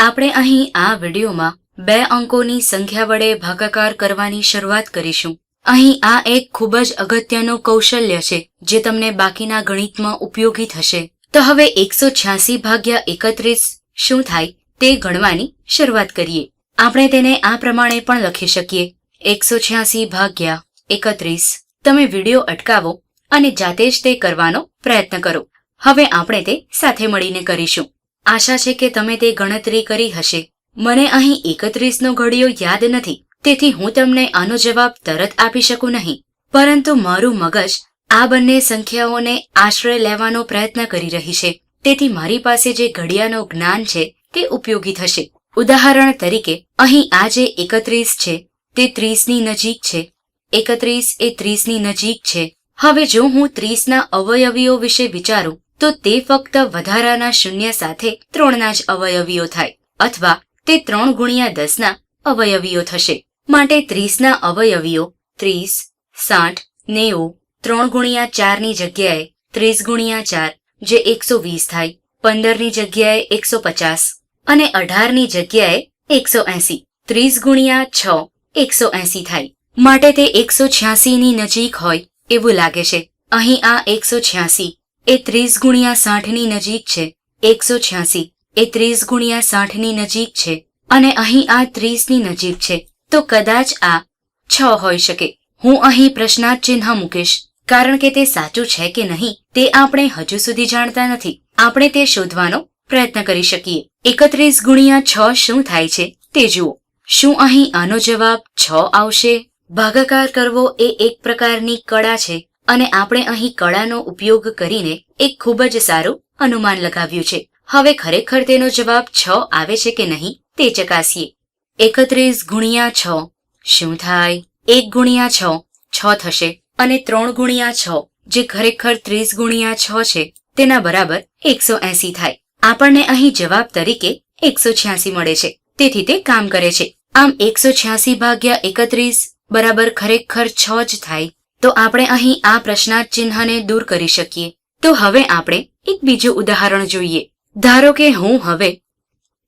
આપણે અહીં આ વિડીયોમાં બે અંકોની સંખ્યા વડે ભાગાકાર કરવાની શરૂઆત કરીશું. અહીં આ એક ખૂબ જ અગત્યનું કૌશલ્ય છે, જે તમને બાકીના ગણિતમાં ઉપયોગી થશે. તો હવે એકસો છ્યાસી ભાગ્યા એકત્રીસ શું થાય તે ગણવાની શરૂઆત કરીએ. આપણે તેને આ પ્રમાણે પણ લખી શકીએ. એકસો છ્યાસી ભાગ્યા એકત્રીસ. તમે વીડિયો અટકાવો અને જાતે જ તે કરવાનો પ્રયત્ન કરો. હવે આપણે તે સાથે મળીને કરીશું. આશા છે કે તમે તે ગણતરી કરી હશે. મને અહીં એકત્રીસનો ઘડિયો યાદ નથી, તેથી હું તમને આનો જવાબ તરત આપી શકું નહીં. પરંતુ મારું મગજ આ બંને સંખ્યાઓને આશ્રય લેવાનો પ્રયત્ન કરી રહી છે. તેથી મારી પાસે જે ઘડિયાનો જ્ઞાન છે, તે ઉપયોગી થશે. ઉદાહરણ તરીકે, અહીં આ જે એકત્રીસ છે, તે ત્રીસની નજીક છે. એકત્રીસ એ ત્રીસની નજીક છે. હવે જો હું ત્રીસના અવયવીઓ વિશે વિચારું તો તે ફક્ત વધારાના શૂન્ય સાથે ત્રણના જ અવયવીઓ થાય, અથવા તે ત્રણ ગુણ્યા દસના અવયવીઓ થશે. માટે ત્રીસના અવયવીઓ ત્રીસ, સાઠ, નેવું, ત્રણ ગુણ્યા ચારની જગ્યાએ ત્રીસ ગુણ્યા ચાર, જે એકસો વીસ થાય, પંદરની જગ્યાએ એકસો પચાસ અને અઢારની જગ્યાએ એકસો એંસી. ત્રીસ ગુણ્યા છ, એકસો એંસી થાય. માટે તે એકસો છ્યાસીની નજીક હોય એવું લાગે છે. અહીં આ એકસો છ્યાસી એ ત્રીસ ગુણ્યા સાઠની નજીક છે. એકસો છ્યાસી. એ ત્રીસ ગુણ્યા સાઠની નજીક છે. અને અહીં આ ત્રીસની નજીક છે. તો કદાચ આ છ હોઈ શકે. હું અહીં પ્રશ્નાર્થ ચિહ્ન મૂકીશ. કારણ કે તે સાચું છે કે નહીં, તે આપણે હજુ સુધી જાણતા નથી. આપણે તે શોધવાનો પ્રયત્ન કરી શકીએ. એકત્રીસ ગુણ્યા છ શું થાય છે? તે જુઓ. શું અહીં આનો જવાબ છ આવશે? ભાગાકાર કરવો એ એક પ્રકારની કળા છે. અને આપણે અહીં કળાનો ઉપયોગ કરીને એક ખૂબ જ સારું અનુમાન લગાવ્યું છે. હવે ખરેખર તેનો જવાબ છ આવે છે કે નહીં તે ચકાસીએ. એકત્રીસ ગુણ્યા છ. શું થાય? એક ગુણ્યા છ. છ થશે. અને ત્રણ ગુણ્યા છ, જે ખરેખર ત્રીસ ગુણ્યા છ છે, તેના બરાબર એકસો એસી થાય. આપણને અહીં જવાબ તરીકે એકસો છ્યાસી મળે છે. તેથી તે કામ કરે છે. આમ એકસો છ્યાસી ભાગ્યા એકત્રીસ બરાબર ખરેખર છ જ થાય. તો આપણે અહીં આ પ્રશ્નાર્થ ચિહ્નને દૂર કરી શકીએ. તો હવે આપણે એક બીજું ઉદાહરણ જોઈએ. ધારો કે હું હવે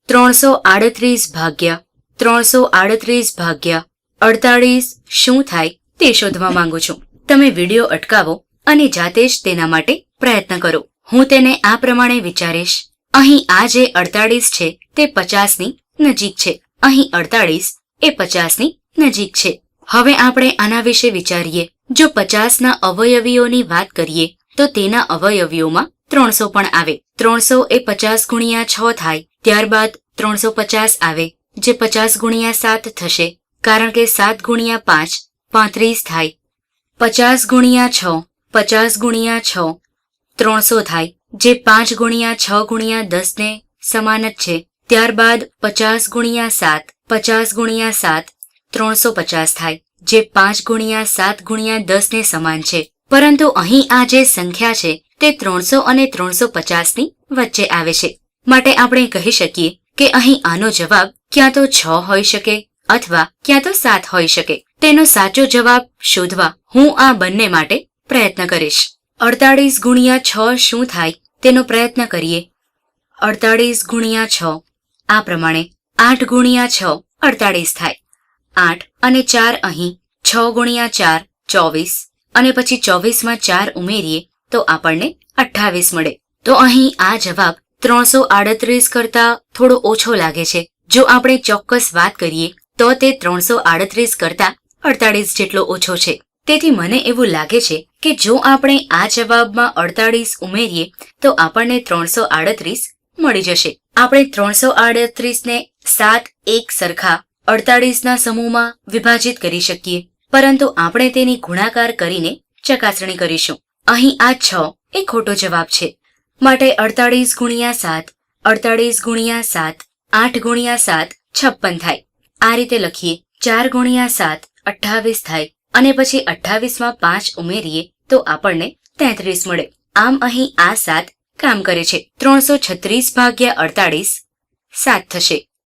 ત્રણસો આડત્રીસ ભાગ્યા ત્રણસો આડત્રીસ ભાગ્યા અડતાળીસ શું થાય તે શોધવા માંગુ છું. તમે વીડિયો અટકાવો અને જાતે જ તેના માટે પ્રયત્ન કરો. હું તેને આ પ્રમાણે વિચારીશ. અહીં આ જે અડતાળીસ છે તે પચાસની નજીક છે. અહીં અડતાળીસ એ પચાસની નજીક છે. હવે આપણે આના વિશે વિચારીએ. જો પચાસના અવયવીઓની વાત કરીએ, તો તેના અવયવીઓમાં ત્રણસો પણ આવે. ત્રણસો એ પચાસ ગુણ્યા છ થાય, ત્યારબાદ ત્રણસો પચાસ આવે, જે પચાસ ગુણ્યા સાત થશે, કારણ કે સાત ગુણ્યા પાંચ, પાંત્રીસ થાય. પચાસ ગુણ્યા છ, પચાસ ગુણ્યા છ, ત્રણસો થાય, જે પાંચ ગુણ્યા છ ગુણ્યા દસને સમાન જ છે. ત્યારબાદ પચાસ ગુણ્યા સાત, પચાસ ગુણ્યા સાત, ત્રણસો પચાસ થાય. જે પાંચ ગુણ્યા સાત ગુણ્યા દસને સમાન છે. પરંતુ અહીં આ જે સંખ્યા છે, તે ત્રણસો અને ત્રણસો પચાસની વચ્ચે આવે છે. માટે આપણે કહી શકીએ કે અહીં આનો જવાબ ક્યાં તો છ હોઈ શકે અથવા ક્યાં તો સાત હોઈ શકે. તેનો સાચો જવાબ શોધવા હું આ બંને માટે પ્રયત્ન કરીશ. અડતાળીસ ગુણ્યા છ શું થાય? તેનો પ્રયત્ન કરીએ. અડતાળીસ ગુણ્યા છ. આ પ્રમાણે આઠ ગુણ્યા છ અડતાળીસ થાય. આઠ અને ચાર અહીં, છ ગુણ્યા ચાર, ચોવીસ. અને પછી ચોવીસમાં ચાર ઉમેરીએ, તો આપણને અઠ્ઠાવીસ મળે. તો અહીં આ જવાબ ત્રણસો આડત્રીસ કરતા થોડો ઓછો લાગે છે. જો આપણે ચોક્કસ વાત કરીએ, તો તે ત્રણસો આડત્રીસ કરતા અડતાળીસ જેટલો ઓછો છે. તેથી મને એવું લાગે છે કે જો આપણે આ જવાબમાં અડતાળીસ ઉમેરીએ, તો આપણને ત્રણસો આડત્રીસ મળી જશે. આપણે ત્રણસો આડત્રીસને સાત એક સરખા અડતાળીસના સમૂહમાં વિભાજિત કરી શકીએ. પરંતુ આપણે તેની ગુણાકાર કરીને ચકાસણી કરીશું. અહીં આ છ એ ખોટો જવાબ છે. માટે અડતાળીસ ગુણ્યા સાત, અડતાળીસ ગુણ્યા સાત, આઠ ગુણ્યા સાત, છપ્પન થાય. આ રીતે લખીએ. ચાર ગુણ્યા સાત, અઠ્ઠાવીસ થાય. અને પછી અઠ્ઠાવીસમાં પાંચ ઉમેરીએ તો આપણને તેત્રીસ મળે. આમ અહીં આ સાત કામ કરે છે. ત્રણસો છત્રીસ ભાગ્યા અડતાળીસ સાત થશે.